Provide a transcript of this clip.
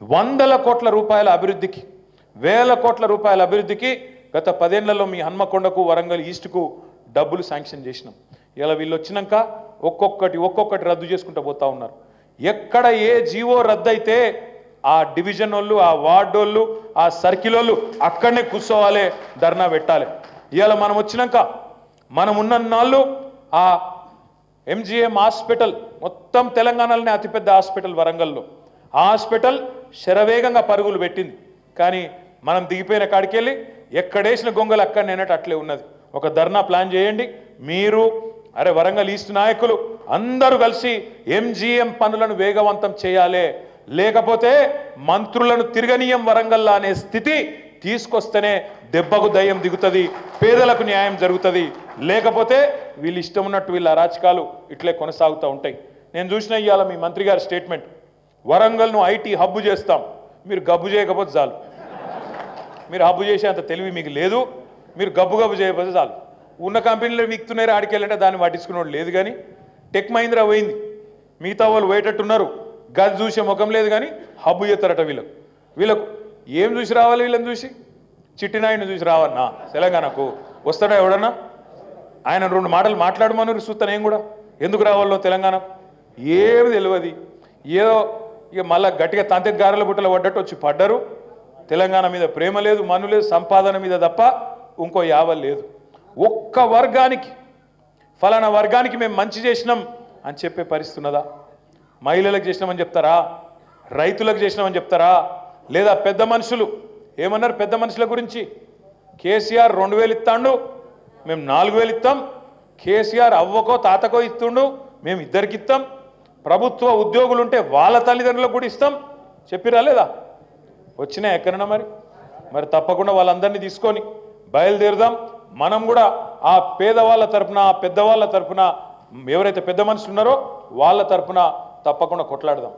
వందల కోట్ల రూపాయల అభివృద్ధికి వేల కోట్ల రూపాయల అభివృద్ధికి గత పదేళ్ళలో మీ హన్మకొండకు వరంగల్ ఈస్ట్కు డబ్బులు శాంక్షన్ చేసినాం. ఇలా వీళ్ళు వచ్చినాక ఒక్కొక్కటి ఒక్కొక్కటి రద్దు చేసుకుంటూ పోతా ఉన్నారు. ఎక్కడ ఏ జీవో రద్దు అయితే ఆ డివిజన్ వాళ్ళు ఆ వార్డు వాళ్ళు ఆ సర్కిల్ వాళ్ళు అక్కడనే కూర్చోవాలి ధర్నా పెట్టాలి. ఇవాళ మనం వచ్చినాక మనం ఉన్న నాళ్ళు ఆ ఎంజిఎం హాస్పిటల్ మొత్తం తెలంగాణలోనే అతిపెద్ద హాస్పిటల్ వరంగల్లో. ఆ హాస్పిటల్ శరవేగంగా పరుగులు పెట్టింది. కానీ మనం దిగిపోయిన కాడికెళ్ళి ఎక్కడేసిన గొంగలు అక్కడ నేనట్టు అట్లే ఉన్నది. ఒక ధర్నా ప్లాన్ చేయండి. మీరు అరే వరంగల్ ఈస్ట్ నాయకులు అందరూ కలిసి ఎంజీఎం పనులను వేగవంతం చేయాలి. లేకపోతే మంత్రులను తిరగనీయం వరంగల్ అనే స్థితి తీసుకొస్తేనే దెబ్బకు దయ్యం దిగుతుంది పేదలకు న్యాయం జరుగుతుంది. లేకపోతే వీళ్ళు ఇష్టం ఉన్నట్టు వీళ్ళ అరాచకాలు ఇట్లే కొనసాగుతూ ఉంటాయి. నేను చూసిన ఇవాళ మీ మంత్రి గారి స్టేట్మెంట్. వరంగల్ను ఐటీ హబ్బు చేస్తాం. మీరు గబ్బు చేయకపోతే చాలు. మీరు హబ్బు చేసే అంత తెలివి మీకు లేదు. మీరు గబ్బు గబ్బు చేయకపోతే చాలు. ఉన్న కంపెనీలు ఆడికి వెళ్ళినా దాన్ని పట్టించుకునేవాడు లేదు కానీ టెక్ మహీంద్రా పోయింది. మిగతా వాళ్ళు పోయేటట్టున్నారు. గది చూసే ముఖం లేదు కానీ హబ్బు చేస్తారట వీళ్ళకు. వీళ్ళకు ఏం చూసి రావాలి వీళ్ళని చూసి? చిట్టినాయుడిని చూసి రావన్నా? తెలంగాణకు. వస్తాడా ఎవడన్నా? ఆయన రెండు మాటలు మాట్లాడమని చూస్తాను ఏం కూడా. ఎందుకు రావాలో తెలంగాణ ఏమి తెలియదు ఏదో ఇక మళ్ళా గట్టిగా తంతె గారెల బుట్టలు పడ్డట్టు వచ్చి పడ్డరు. తెలంగాణ మీద ప్రేమ లేదు మను లేదు సంపాదన మీద తప్ప ఇంకో యావ లేదు. ఒక్క వర్గానికి ఫలానా వర్గానికి మేము మంచి చేసినాం అని చెప్పే పరిస్థితి ఉన్నదా? మహిళలకు చేసినామని చెప్తారా? రైతులకు చేసినామని చెప్తారా? లేదా పెద్ద మనుషులు ఏమన్నారు పెద్ద మనుషుల గురించి? కేసీఆర్ రెండు వేలు ఇస్తాడు మేము నాలుగు వేలు ఇస్తాం కేసీఆర్ అవ్వకో తాతకో ఇస్తుండు మేము ఇద్దరికి ఇస్తాం ప్రభుత్వ ఉద్యోగులు ఉంటే వాళ్ళ తల్లిదండ్రులకు కూడా ఇస్తాం. చెప్పిరా లేదా? వచ్చినా ఎక్కడన్నా మరి? మరి తప్పకుండా వాళ్ళందరినీ తీసుకొని బయలుదేరుదాం. మనం కూడా ఆ పేదవాళ్ళ తరఫున ఆ పెద్దవాళ్ళ తరఫున ఎవరైతే పెద్ద మనుషులు ఉన్నారో వాళ్ళ తరఫున తప్పకుండా కొట్లాడదాం.